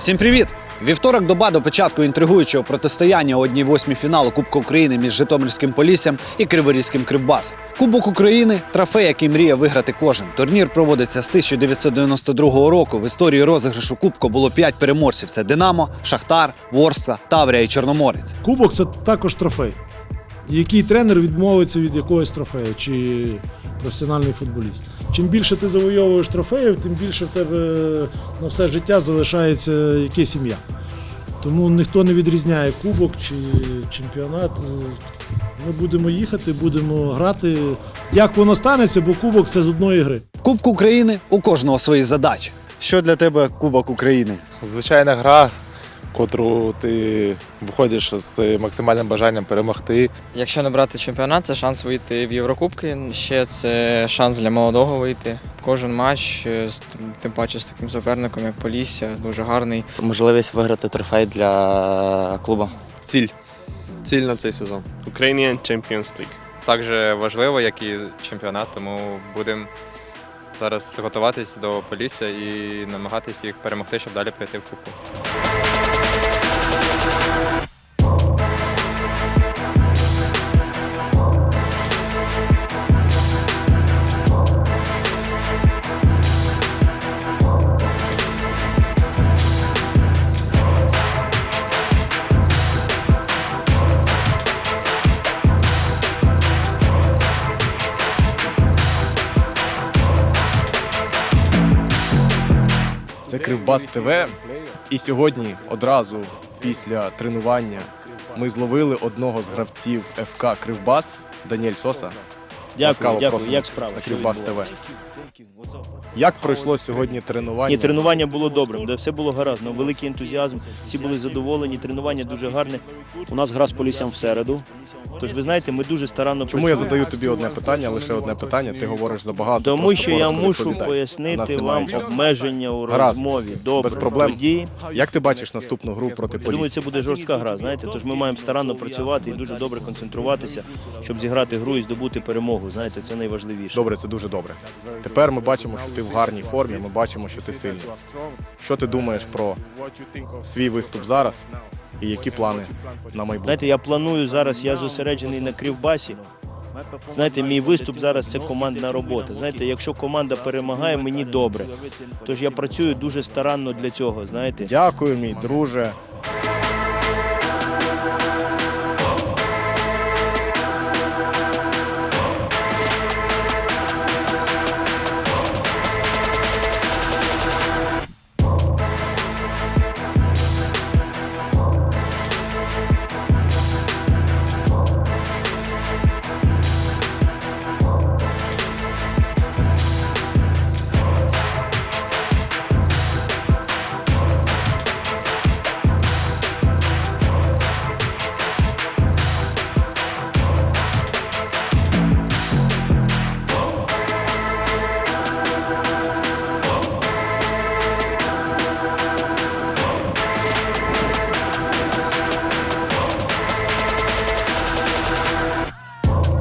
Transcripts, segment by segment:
Всім привіт! Вівторок доба до початку інтригуючого протистояння у 1-8 фіналу Кубка України між Житомирським Поліссям і Криворізьким Кривбасом. Кубок України трофей, який мріє виграти кожен. Турнір проводиться з 1992 року. В історії розіграшу Кубку було 5 переможців: це Динамо, Шахтар, Ворскла, Таврія і Чорноморець. Кубок це також трофей. Який тренер відмовиться від якогось трофею чи професіональний футболіст. Чим більше ти завойовуєш трофеїв, тим більше в тебе на все життя залишається якесь ім'я. Тому ніхто не відрізняє кубок чи чемпіонат. Ми будемо їхати, будемо грати. Як воно станеться, бо кубок це з одної гри. В Кубку України у кожного свої задачі. Що для тебе Кубок України? Звичайна гра, котру ти виходиш з максимальним бажанням перемогти. Якщо не брати чемпіонат, це шанс вийти в Єврокубки. Ще це шанс для молодого вийти. Кожен матч, е, з- тим паче з таким суперником, як Полісся, дуже гарний. можливість виграти трофей для клубу. ціль. Ціль на цей сезон. Ukrainian Champions League. так же важливо, як і чемпіонат, тому будемо зараз готуватись до Полісся і намагатись їх перемогти, щоб далі прийти в кубку. Це Кривбас ТВ. І сьогодні одразу після тренування ми зловили одного з гравців ФК Кривбас Даніель Соса. Ласкаво Дякую, дякую. просимо Як справа? на Що Кривбас відбувається? Як пройшло сьогодні тренування? Ні, тренування було добрим, де все було гаразд. Ну, великий ентузіазм, всі були задоволені. Тренування дуже гарне. У нас гра з поліссям в середу. Тож ви знаєте, ми дуже старанно Чому я працюємо. задаю тобі одне питання, лише одне питання? Ти говориш забагато. Тому просто що я коротко мушу відповідай. У нас пояснити немає вам часу. обмеження у Гаразд. розмові. Добре, Без проблем. Тоді, Як ти бачиш наступну гру проти я думаю, це буде жорстка гра. Знаєте, тож ми маємо старанно працювати і дуже добре концентруватися, щоб зіграти гру і здобути перемогу. Знаєте, це найважливіше. Добре, це дуже добре. Тепер ми бачимо, що ти в гарній формі. Ми бачимо, що ти сильний. Що ти думаєш про свій виступ зараз і які плани на майбутнє? Знаєте, я планую зараз, я зосереджений на кривбасі. Знаєте, мій виступ зараз це командна робота. Знаєте, якщо команда перемагає, мені добре. Тож я працюю дуже старанно для цього. Знаєте, Дякую, мій друже.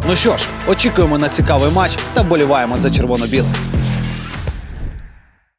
Ну що ж, очікуємо на цікавий матч та вболіваємо за червоно-білих.